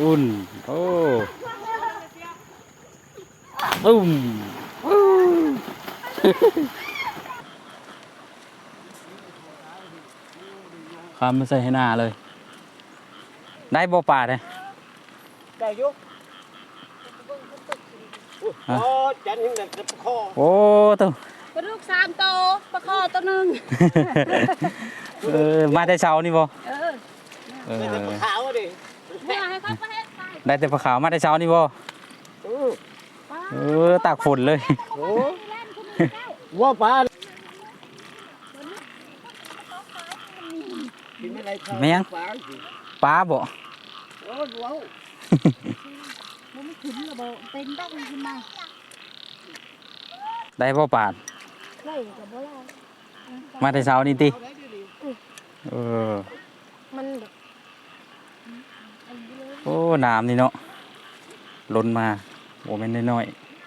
อุ่น โอ้ตุ้มอู้คำมาใส่ให้หน้าเลย ได้บ่ป่าเลยได้อยุกฮะโอ้จันทร์ยังแต่คอโอ้ตัวปลาดุกสามโตวปลาคอตัวหนึ่งเออมาแต่เช้านี่บ่เออเออไม่แต่ขาวดิเมื่อให้เขา ไปให้ไปได้แต่ปลาขาวมาแต่เช้านี่บ่อือป้าเออตากฝนเลยโอ้แล่นขึ้นมาแล้วว่าปลากินอะไรครับแม่งปลาสิปลาบ่โอ้ว้าวมันไม่ขึ้นระเบิดเป็นต้องขึ้นมาได้บ่ป่าไล่กับบ่ไล่มาแต่เช้านี่ติเอาได้ดิดิเออมันแบบ โอ้น้ำนี่เนาะล้นมาโอ้แม่นน้อย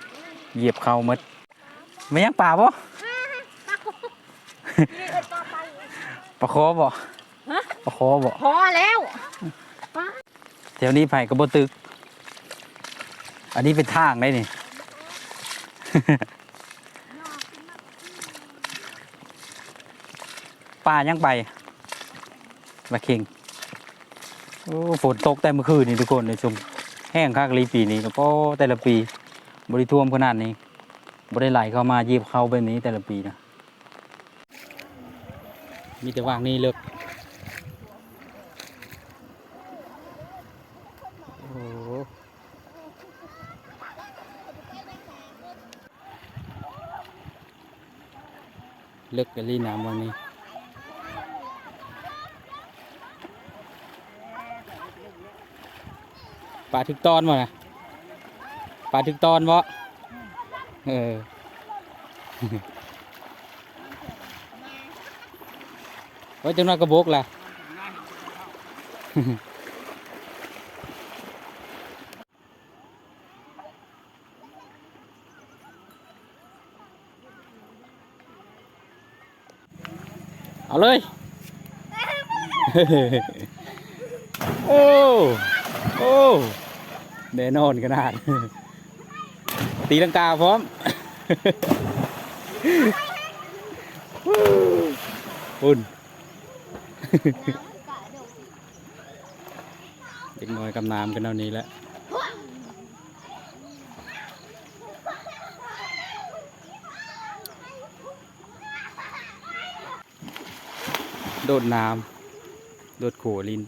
ๆเหยียบเข้าหมดไม่ยังป่าบ่ปลาคอบ่ปลาคอบ่พอแล้วแถวนี้ไผก็บ่ตึก อันนี้เป็นทางได้นี่ ป่ายังไปมาเข่ง โอ้ฝนตกแต่เมื่อคืนนี่ทุกคนในชมแห้งคักลีปีนี้ก็พแต่ละปีบริท่วมขนาดนี้บริไหลเข้ามาเยียบเข้าแบบนี้แต่ละปีนะมีแต่ว่างนี่เลิกโอ้โหเลิกกันลีน้ำวันนี้ ปลาถึกตอนบ่นะปลาถึกตอนบ่เออไว้จังน้อยกระบกล่ะเอาเลย โอ้ โอ้แน่นอนขนาด ตีลังกาพร้อม อุ่นเด็กน้อยกำน้ำกันเอานี้แหละโดดน้ำโดดโขลิน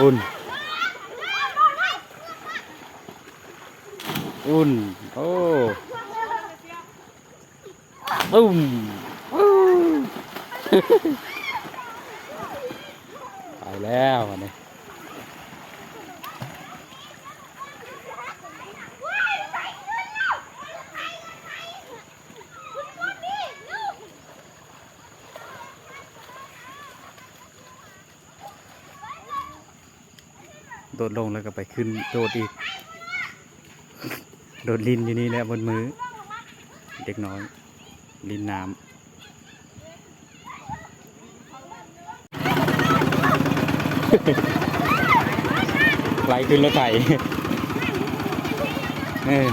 อุ่น อุ่น โอ้ตุ้มไปแล้วอัน โดดลงแล้วก็ไปขึ้นโดดอีก โดดลินอยู่นี่แหละบนมือ เด็กน้อย ลินน้ำไหลขึ้นรถไถเออ